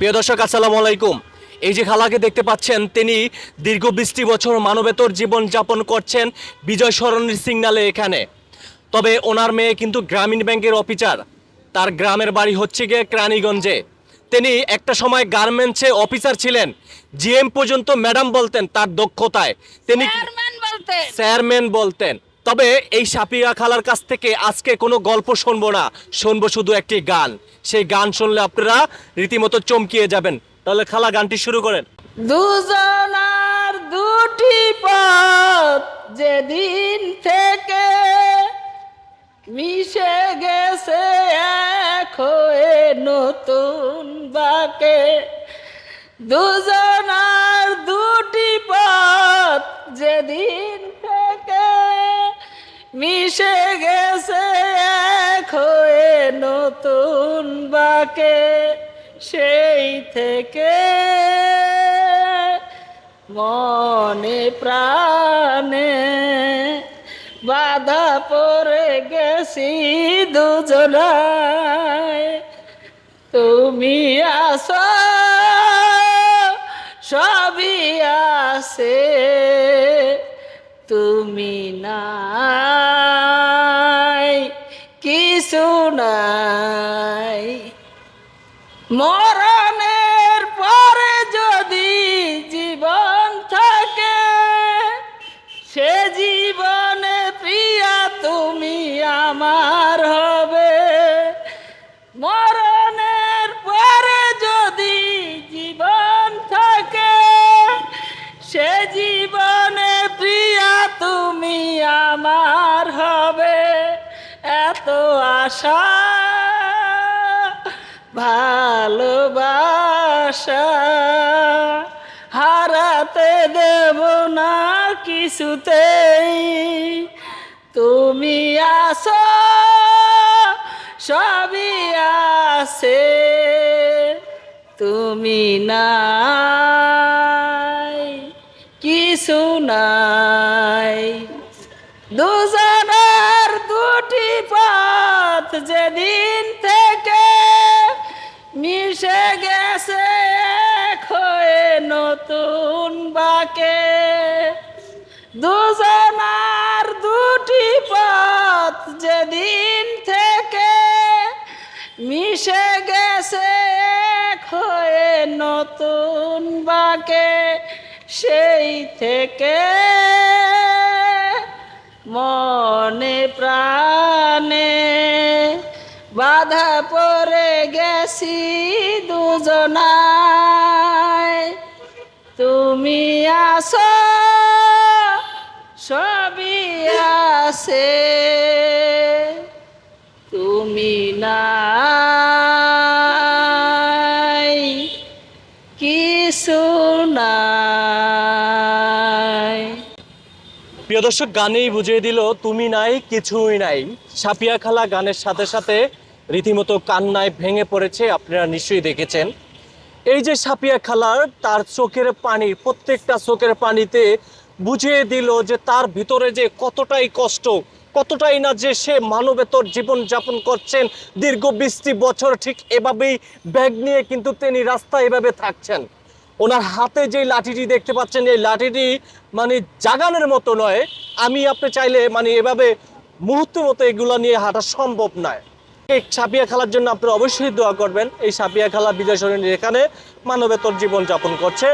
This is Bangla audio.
প্রিয় দর্শক আসসালামু আলাইকুম। এই যে খালাকে দেখতে পাচ্ছেন তিনি দীর্ঘ বিশটি বছর মানবেতর জীবন যাপন করছেন বিজয় সরণির সিগনালে এখানে। তবে ওনার মেয়ে কিন্তু গ্রামীণ ব্যাংকের অফিসার। তার গ্রামের বাড়ি হচ্ছে গিয়ে ক্রানীগঞ্জে। তিনি একটা সময় গার্মেন্টসে অফিসার ছিলেন। জিএম পর্যন্ত ম্যাডাম বলতেন তার দক্ষতায়। তিনি চেয়ারম্যান চেয়ারম্যান বলতেন। তবে এই সাপিয়া খালার কাছ থেকে আজকে কোনো গল্প শুনব না, শুনব শুধু একটি গান। সেই গান শুনলে আপনারা রীতিমতো চমকিয়ে যাবেন। তাহলে খালা গানটি শুরু করেন। দুজনার দুটি পথ যেদিন থেকে মিশে গেছে এক হয়ে নতুন বাকে। দুজনার দুটি পথ যেদিন মিশে গেছে এক হয়ে নতুন বাকে, সেই থেকে মনে প্রাণে বাধা পড়ে গেছি দুজনায়। তুমি আসো সবই আছে। মরণের পরে যদি জীবন থাকে, সে জীবনে প্রিয়া তুমি আমার হবে। মরণের পরে যদি জীবন থাকে, সে জীবনে প্রিয়া তুমি আমার হবে। এত আশা ভালোবাসা হারাতে দেব না কিছুতেই। তুমি আসো সবই আছে। তুমি নাই, কিছু নাই। দুজনের দুটি পথ যেদিন বাকে দুজনার দুটি পথ যেদিন থেকে মিশে গেছে, এক হয়ে নতুন বাকে, সেই থেকে মনে প্রাণে বাধা পড়ে গেছি দুজনায় তুমি আসো সবই আছে। তুমি নাই, কিছু নাই। প্রিয় দর্শক, গানেই বুঝিয়ে দিল, তুমি নাই, কিছুই নাই। সাপিয়া খালা গানের সাথে সাথে রীতিমতো কান্নায় ভেঙে পড়েছে, আপনারা নিশ্চয়ই দেখেছেন। এই যে সাপিয়া খালার, তার চোখের পানি, প্রত্যেকটা চোখের পানিতে বুঝিয়ে দিল যে তার ভিতরে যে কতটাই কষ্ট, কতটাই না যে সে মানবেতর জীবন যাপন করছেন। দীর্ঘ বিশটি বছর ঠিক এভাবেই ব্যাগ নিয়ে কিন্তু তিনি রাস্তায় এভাবে থাকছেন। ওনার হাতে যে লাঠিটি দেখতে পাচ্ছেন, এই লাঠিটি মানে জাগানের মতো নয়। আমি আপনি চাইলে মানে এভাবে মুহূর্তের মতো এগুলো নিয়ে হাঁটা সম্ভব নয়। এই সাপিয়া খেলার জন্য আপনারা অবশ্যই দোয়া করবেন। এই সাপিয়া খেলা বিজয় সরণির এখানে মানবেতর জীবন যাপন করছে।